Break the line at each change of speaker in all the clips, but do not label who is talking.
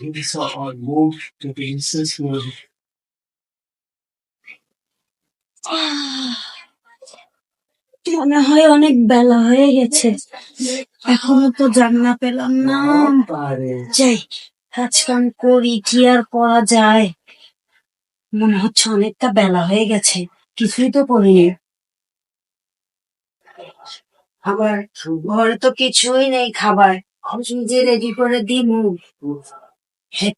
We saw on move to the room.
মনে হয় অনেক বেলা হয়ে গেছে। এখনও তো জান্না পেলাম না। যাই কাজ কাম করি কি আর করা যায়? মনে হচ্ছে অনেকটা বেলা হয়ে গেছে। কিছুই তো করিনি। আবার ঘরে তো কিছুই নেই খাবার। নিজে রেডি করে দিই মুখ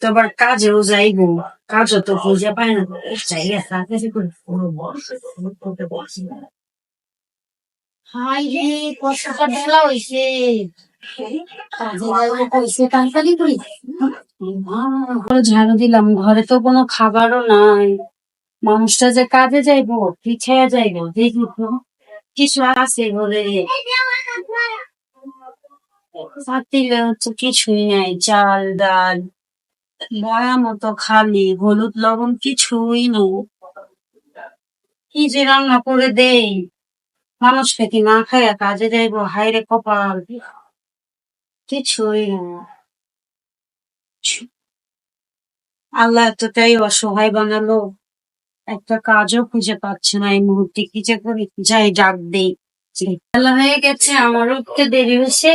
আবার কাজেও যাইবো কাজও তো খুঁজে না যাই কাজে করে হাই রে কষ্টটা বেলা হইছে করি ঝাড়ু দিলাম ঘরে তো কোনো খাবারও নাই মানুষটা যে কাজে যাইবো পিছিয়ে যাইবো দেখি তো কিছু আছে ঘরে হচ্ছে কিছুই নাই চাল ডাল বয়া মতো খালি, হলুদ লবণ কিছুই নেই। কি যে রান্না করে দেই? মানুষকে কি না খায় কাজে যাইবো হাইরে কপাল। কিছুই না আল্লাহ এতটাই অসহায় বানালো একটা কাজও খুঁজে পাচ্ছে না এই মুহূর্তে, কি যে করি? যাই ডাক দেই। হয়ে গেছে, আমার উঠতে দেরি হয়েছে,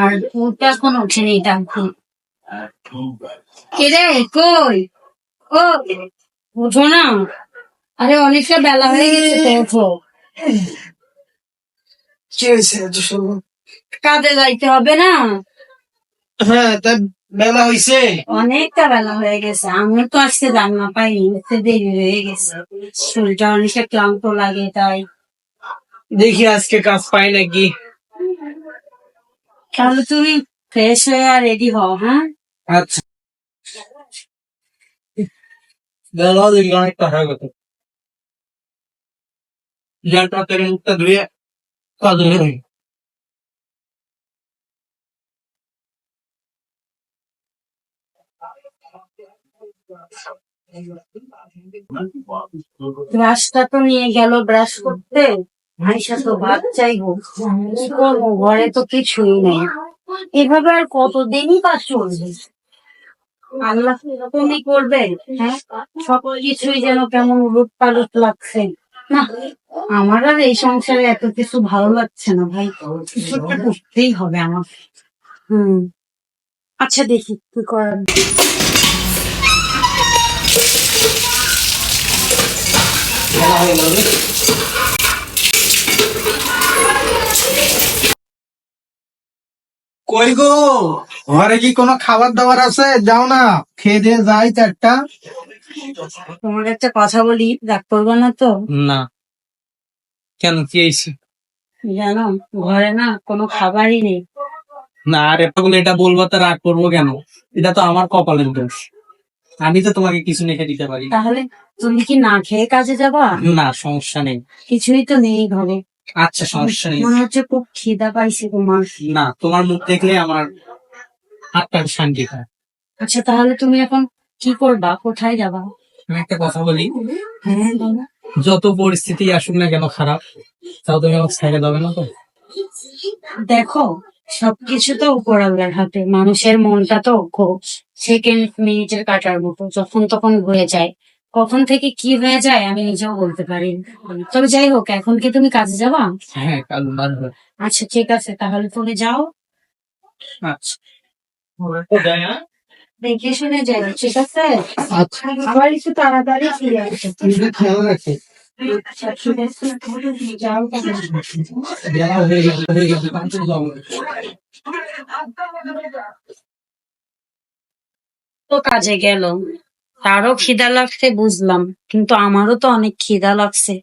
আর ওটা এখন ওঠেনি ডাকবো কিরে কই? ও ওঠো না। আরে অনেকটা বেলা হয়ে গেছে ওঠো
কি হয়েছে?
কাজে যাইতে হবে না?
হ্যাঁ তা বেলা হয়েছে
অনেকটা বেলা হয়ে গেছে। আমি তো আজকে রান্না পাইনি দেরি হয়ে গেছে। শরীরটা অনেকটা ক্লান্ত লাগে তাই।
দেখি আজকে কাজ পাই নাকি।
তাহলে তুমি ফ্রেশ হয়ে আর রেডি হও হ্যাঁ?
আচ্ছা। কাজে
ব্রাশটা তো নিয়ে গেল ব্রাশ করতে। ভাইসা তো ভাত চাইব কি করব? ঘরে তো কিছুই নেই। এভাবে আর কতদিনই বা চলবে? আল্লাহ এরকমই করবে হ্যাঁ? সব কিছুই যেন কেমন উলট পালট লাগছে। না আমার আর এই সংসারে এত কিছু ভালো লাগছে না ভাই। কিছু একটা করতেই হবে আমার। হুম। আচ্ছা দেখি কি করার।
হয়ে গেল রে।
কই গো ঘরে কি কোনো খাবার দাবার আছে? যাও না খেয়ে দিয়ে যাই তো একটা
তোমার একটা কথা বলি রাগ করব না তো?
না। কেন কি হয়েছে?
জানো ঘরে না কোনো খাবারই নেই।
না আর পাগল এটা বলব তো রাগ করব কেন? এটা তো আমার কপালের দোষ। আমি তো তোমাকে কিছু লিখে দিতে পারি।
তাহলে তুমি কি না খেয়ে কাজে যাবা?
না সমস্যা নেই।
কিছুই তো নেই ঘরে।
আচ্ছা সমস্যা নেই।
মনে হচ্ছে খুব খিদা পাইছে তোমার।
না তোমার মুখ দেখলে আমার হাতটা শান্তি হয়।
আচ্ছা তাহলে তুমি এখন কি করবা? কোথায় যাবা?
আমি একটা কথা বলি।
হ্যাঁ
যত পরিস্থিতি আসুক না কেন খারাপ তাও তুমি আমাকে ছেড়ে দেবে না তো?
দেখো সবকিছু তো উপর আল্লাহর হাতে। মানুষের মনটা তো সেকেন্ড মিনিটের কাটার মতো যখন তখন ঘুরে যায়। কখন থেকে কি হয়ে যায় আমি নিজেও বলতে পারি তবে যাই হোক এখন কি তুমি কাজে যাবা?
হ্যাঁ কাল
আচ্ছা ঠিক আছে তাহলে তুমি যাও।
আচ্ছা?
দেখে শুনে যাই ঠিক আছে?
আচ্ছা।
আবার একটু তাড়াতাড়ি ফিরে আসো।
খেয়াল রাখে।
আচ্ছা তো কাজে গেল। তারও খিদা লাগছে, বুঝলাম। কিন্তু আমারও তো অনেক খিদা লাগছে।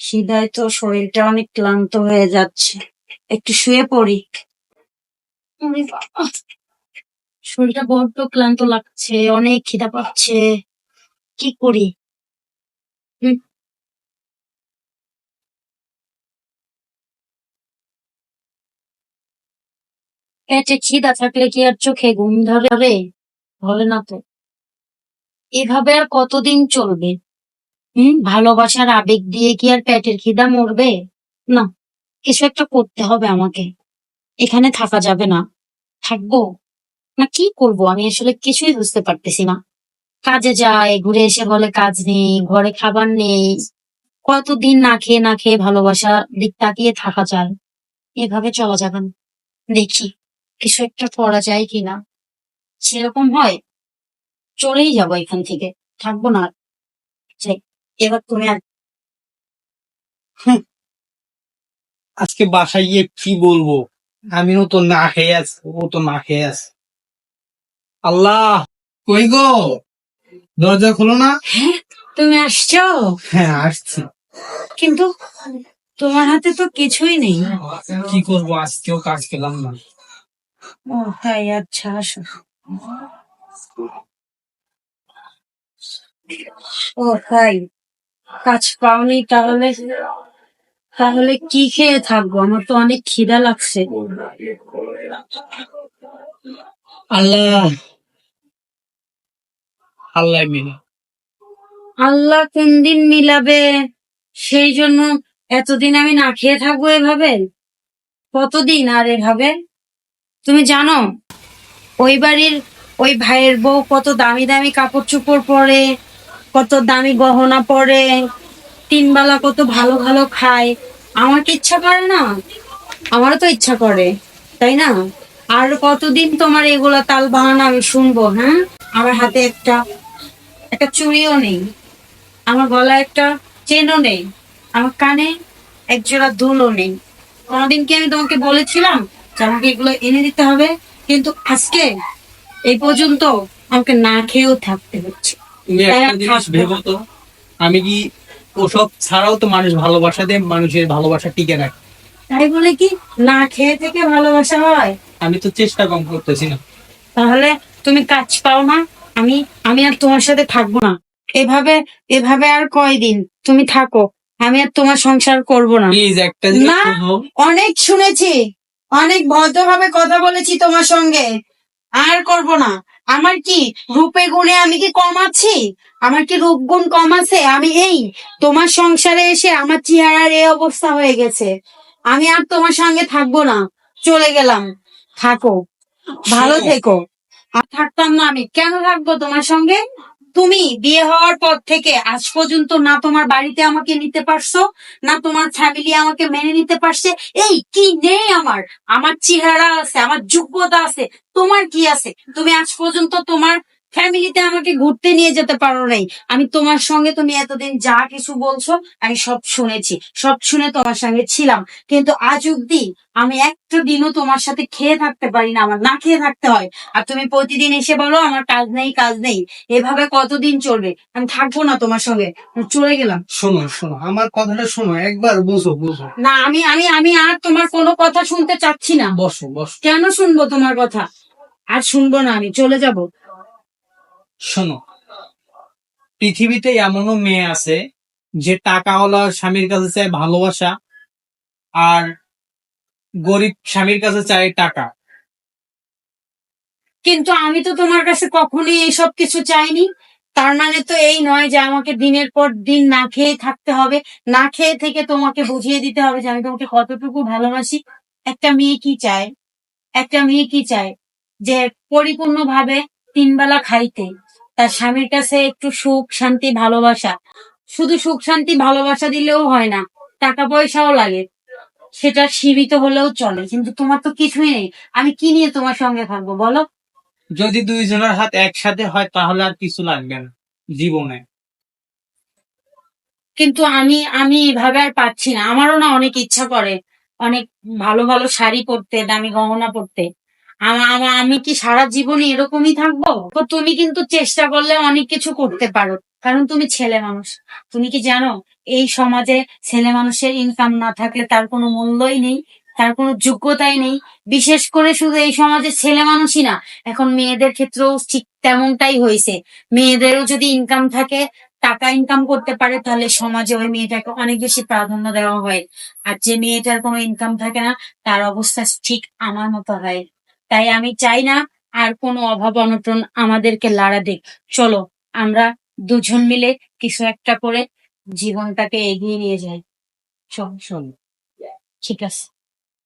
খিদায় তো শরীরটা অনেক ক্লান্ত হয়ে যাচ্ছে। একটু শুয়ে পড়ি। শরীরটা বড্ড ক্লান্ত লাগছে, অনেক খিদা পাচ্ছে। কি করি। পেটে খিদা থাকলে কি আর চোখে ঘুম ধরে? ধরে না তো। এভাবে আর কতদিন চলবে? হুম, ভালোবাসার আবেগ দিয়ে কি আর পেটের খিদা মরবে? না, কিছু একটা করতে হবে আমাকে। এখানে থাকা যাবে না। থাকব? না, কি করব? আমি আসলে কিছুই বুঝতে পারতেছি না। কাজে যায় ঘুরে এসে বলে কাজ নেই, ঘরে খাবার নেই। কতদিন না খেয়ে না খেয়ে ভালোবাসা দিক তাকিয়ে থাকা যায়? এভাবে চলা যাবে না। দেখি, কিছু একটা করা যায় কিনা। সেরকম হয়? চলেই যাব এখান থেকে। থাকব না। এবার তুমি আর
আজকে বাসায় গিয়ে কি বলব? আমিও তো না খেয়ে আছি ও তো না খেয়ে আছে। আল্লাহ কই গো? দরজা খোলো না।
তুমি আসছো?
হ্যাঁ আসছি।
কিন্তু তোমার হাতে তো কিছুই নেই।
কি করব? আজকেও কাজ পেলাম না।
ও তাই আচ্ছা আসো। ও তাই কাজ পাওনি তাহলে তাহলে কি খেয়ে থাকব? আমার তো অনেক খিদা লাগছে।
আল্লাহ আল্লাহ মিলে।
আল্লাহ কোন দিন মিলাবে? সেই জন্য এতদিন আমি না খেয়ে থাকব এভাবে? কতদিন আর এভাবে? তুমি জানো ওই বাড়ির ওই ভাইয়ের বউ কত দামি দামি কাপড় চোপড় পরে কত দামি গহনা পরে, তিন বেলা কত ভালো ভালো খায়। আমার কি ইচ্ছা করে না। আমারও তো ইচ্ছা করে, তাই না? আর কতদিন তোমার এগুলো তাল বাহানা আমি শুনব হ্যাঁ? আমার হাতে একটা একটা চুড়িও নেই। আমার গলায় একটা চেনও নেই। আমার কানে এক জোড়া দুলও নেই। কোনোদিন কি আমি তোমাকে বলেছিলাম যে আমাকে এগুলো এনে দিতে হবে? কিন্তু আজকে এই পর্যন্ত আমাকে না খেয়েও থাকতে হচ্ছে।
তুমি
তাই
একটা
আর
জিনিস
থাকব
ভেবো তো আমি কি ওসব ছাড়াও তো মানুষ ভালোবাসা দেয় মানুষের ভালোবাসা টিকে রাখে।
তাই বলে কি? না খেয়ে থেকে ভালোবাসা হয়?
আমি তো চেষ্টা কম করতেছি না।
তাহলে তুমি কাজ পাও না আমি আমি আর তোমার সাথে থাকব না। এভাবে এভাবে আর কয়দিন তুমি থাকো আমি আর তোমার সংসার করব না।
প্লিজ একটা জিনিস
না।
শোনো।
অনেক শুনেছি অনেক ভদ্রভাবে কথা বলেছি তোমার সঙ্গে। আর করব না। আমার কি রূপে গুণে আমি কি কম আছি? আমার কি রূপ গুণ কম আছে? আমি এই তোমার সংসারে এসে আমার চেহারার এই অবস্থা হয়ে গেছে। আমি আর তোমার সঙ্গে থাকব না। চলে গেলাম। থাকো। ভালো থেকো। আর থাকতাম না আমি। কেন থাকব তোমার সঙ্গে? তুমি বিয়ে হওয়ার পর থেকে আজ পর্যন্ত না তোমার বাড়িতে আমাকে নিতে পারছ, না তোমার ফ্যামিলি আমাকে মেনে নিতে পারছে। এই কি নেই আমার? আমার চেহারা আছে, আমার যোগ্যতা আছে, তোমার কি আছে? তুমি আজ পর্যন্ত তোমার ফ্যামিলিতে আমাকে ঘুরতে নিয়ে যেতে পারো নাই। আমি তোমার সঙ্গে তুমি এতদিন যা কিছু বলছো আমি সব শুনেছি। সব শুনে তোমার সঙ্গে ছিলাম। কিন্তু আজ অব্দি আমি একটা দিনও তোমার সাথে খেয়ে থাকতে পারি না আমার না খেয়ে থাকতে হয়। আর তুমি প্রতিদিন এসে বলো আমার কাজ নেই কাজ নেই। এভাবে কতদিন চলবে? আমি থাকব না তোমার সঙ্গে। চলে গেলাম।
শোনো শোনো আমার কথাটা শোনো একবার বুঝো বুঝো।
না আমি আমি আমি আর তোমার কোনো কথা শুনতে চাচ্ছি না।
বসো বসো।
কেন শুনব তোমার কথা? আর শুনব না আমি চলে যাব।
শোনো, পৃথিবীতে এমনও মেয়ে আছে যে টাকাওয়ালা স্বামীর কাছে চায় ভালোবাসা আর গরিব স্বামীর কাছে চায় টাকা।
কিন্তু আমি তো তোমার কাছে কখনোই এইসব কিছু চাইনি। তার মানে তো এই নয় যে আমাকে দিনের পর দিন না খেয়ে থাকতে হবে, না খেয়ে থেকে তোমাকে বুঝিয়ে দিতে হবে যে আমি তোমাকে কতটুকু ভালোবাসি। একটা মেয়ে কি চায়? একটা মেয়ে কি চায়? যে পরিপূর্ণভাবে তিন বেলা খাইতে। তার স্বামীর কাছে একটু সুখ শান্তি ভালোবাসা। শুধু সুখ শান্তি ভালোবাসা দিলেও হয় না টাকা পয়সাও লাগে। সেটা সীমিত হলেও চলে কিন্তু তোমার তো কিছুই নেই। আমি কি নিয়ে তোমার সঙ্গে থাকব বলো?
যদি দুইজনের হাত একসাথে হয় তাহলে আর কিছু লাগবে না জীবনে।
কিন্তু আমি আমি এভাবে আর পাচ্ছি না। আমারও না অনেক ইচ্ছা করে অনেক ভালো ভালো শাড়ি পরতে দামি গহনা পরতে। আমা- কি সারা জীবনে এরকমই থাকব? তো তুমি কিন্তু চেষ্টা করলে অনেক কিছু করতে পারো। কারণ তুমি ছেলে মানুষ। তুমি কি জানো, এই সমাজে ছেলে মানুষের ইনকাম না থাকলে তার কোনো মূল্যই নেই, তার কোনো যোগ্যতাই নেই। বিশেষ করে শুধু এই সমাজে ছেলে মানুষই না, এখন মেয়েদের ক্ষেত্রেও ঠিক তেমনটাই হয়েছে। মেয়েদেরও যদি ইনকাম থাকে, টাকা ইনকাম করতে পারে, তাহলে সমাজে ওই মেয়েটাকে অনেক বেশি প্রাধান্য দেওয়া হয়। আর যে মেয়েটার কোনো ইনকাম থাকে না, তার অবস্থা ঠিক আমার মতো হয়। তাই আমি চাই না আর কোনো অভাব অনটন আমাদেরকে লাড়া দিক। চলো, আমরা দুজন মিলে কিছু একটা করে জীবনটাকে এগিয়ে নিয়ে যাই। চল
চল।
ঠিক আছে।